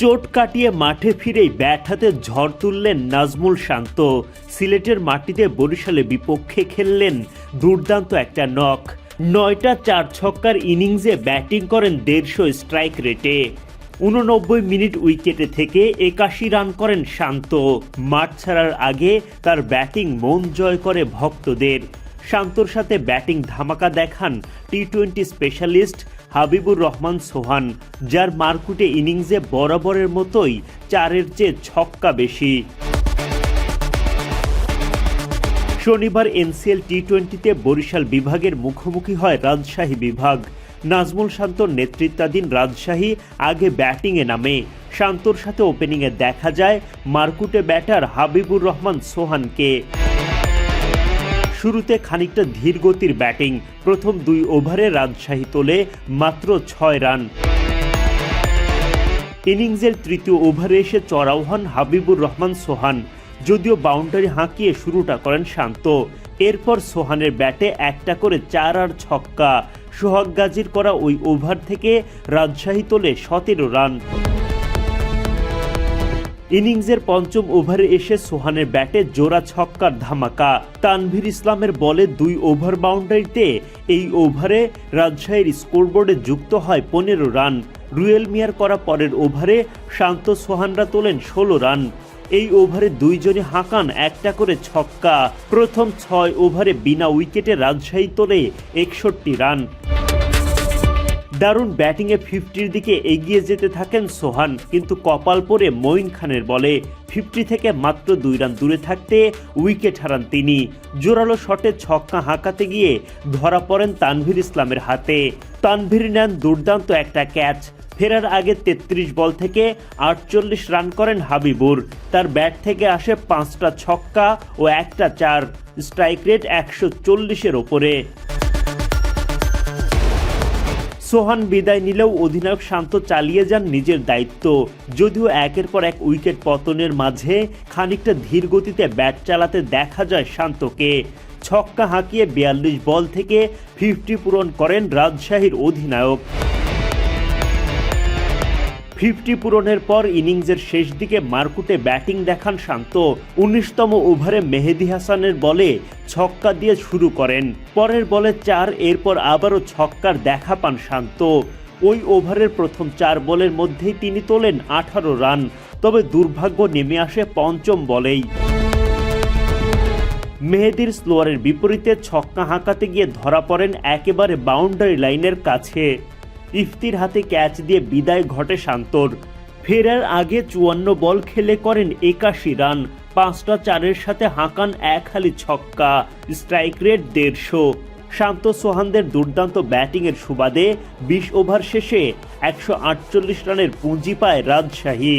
চোট কাটিয়ে মাঠে ফিরেই ব্যাট হাতে ঝড় তুললেন নাজমুল শান্ত। সিলেটের মাটিতে বরিশালে বিপক্ষে খেললেন দুর্দান্ত একটা নক নয়টা চার ছক্কার ইনিংসে ব্যাটিং করেন দেড়শো স্ট্রাইক রেটে। উননব্বই মিনিট উইকেটে থেকে একাশি রান করেন শান্ত। মাঠ ছাড়ার আগে তার ব্যাটিং মন জয় করে ভক্তদের। শান্তর সাথে ব্যাটিং ধামাকা দেখান T twenty specialist Habibur Rahman Sohan, যার মারকুটে ইনিংসে বরাবরের মতোই চারের চেয়ে ছক্কা বেশি। শনিবার এনসিএল টি টোয়েন্টিতে বরিশাল বিভাগের মুখোমুখি হয় রাজশাহী বিভাগ। নাজমুল শান্তর নেতৃত্বাধীন রাজশাহী আগে ব্যাটিংয়ে নামে। শান্তর সাথে ওপেনিংয়ে দেখা যায় মারকুটে ব্যাটার হাবিবুর রহমান সোহানকে। শুরুতে খানিকটা ধীর গতির ব্যাটিং। প্রথম দুই ওভারে রাজশাহী তোলে মাত্র ছয় রান। ইনিংসের তৃতীয় ওভারে এসে চড়াও হন হাবিবুর রহমান সোহান। যদিও বাউন্ডারি হাঁকিয়ে শুরুটা করেন শান্ত। এরপর সোহানের ব্যাটে একটা করে চার আর ছক্কা। সোহাগ গাজীর করা ওই ওভার থেকে রাজশাহী তোলে সতেরো রান। ইনিংসের পঞ্চম ওভারে এসে সোহানের ব্যাটে জোড়া ছক্কার ধামাকা। তানভীর ইসলামের বলে দুই ওভার বাউন্ডারিতে এই ওভারে রাজশাহীর স্কোরবোর্ডে যুক্ত হয় পনেরো রান। রুয়েল মিয়ার করা পরের ওভারে শান্ত সোহানরা তোলেন ষোলো রান। এই ওভারে দুইজনে হাঁকান একটা করে ছক্কা। প্রথম ছয় ওভারে বিনা উইকেটে রাজশাহী তোলে একষট্টি রান। দারুণ ব্যাটিংয়ে ফিফটির দিকে এগিয়ে যেতে থাকেন সোহান, কিন্তু কপাল পরে মঈন খানের বলে ফিফটি থেকে মাত্র দুই রান দূরে থাকতে উইকেট হারান তিনি। জোরালো শটে ছক্কা হাঁকাতে গিয়ে ধরা পড়েন তানভীর ইসলামের হাতে। তানভীর নেন দুর্দান্ত একটা ক্যাচ। ফেরার আগে তেত্রিশ বল থেকে আটচল্লিশ রান করেন হাবিবুর। তার ব্যাট থেকে আসে পাঁচটা ছক্কা ও একটা চার। স্ট্রাইক রেট একশো চল্লিশের ওপরে। সোহান বিদায় নিলেও অধিনায়ক শান্ত চালিয়ে যান নিজের দায়িত্ব। যদিও একের পর এক উইকেট পতনের মাঝে খানিকটা ধীর গতিতে ব্যাট চালাতে দেখা যায় শান্তকে। ছক্কা হাঁকিয়ে বিয়াল্লিশ বল থেকে ফিফটি পূরণ করেন রাজশাহীর অধিনায়ক। ফিফটি পূরণের পর ইনিংসের শেষ দিকে মারকুটে ব্যাটিং দেখান শান্ত। উনিশতম ওভারে মেহেদি হাসানের বলে ছক্কা দিয়ে শুরু করেন। পরের বলে চার, এরপর আবারও ছক্কার দেখা পান শান্ত। ওই ওভারের প্রথম চার বলের মধ্যেই তিনি তোলেন আঠারো রান, তবে দুর্ভাগ্য নেমে আসে পঞ্চম বলেই। মেহেদির স্লোয়ারের বিপরীতে ছক্কা হাঁকাতে গিয়ে ধরা পড়েন একেবারে বাউন্ডারি লাইনের কাছে। ইফতির হাতে ক্যাচ দিয়ে বিদায় ঘটে শান্তর। ফেরার আগে চুয়ান্ন বল খেলে করেন একাশি রান। পাঁচটা চারের সাথে হাঁকান এক হালি ছক্কা, স্ট্রাইক রেট দেড়শো। শান্ত সোহানদের দুর্দান্ত ব্যাটিংয়ের সুবাদে বিশ ওভার শেষে একশো আটচল্লিশ রানের পুঁজি পায় রাজশাহী।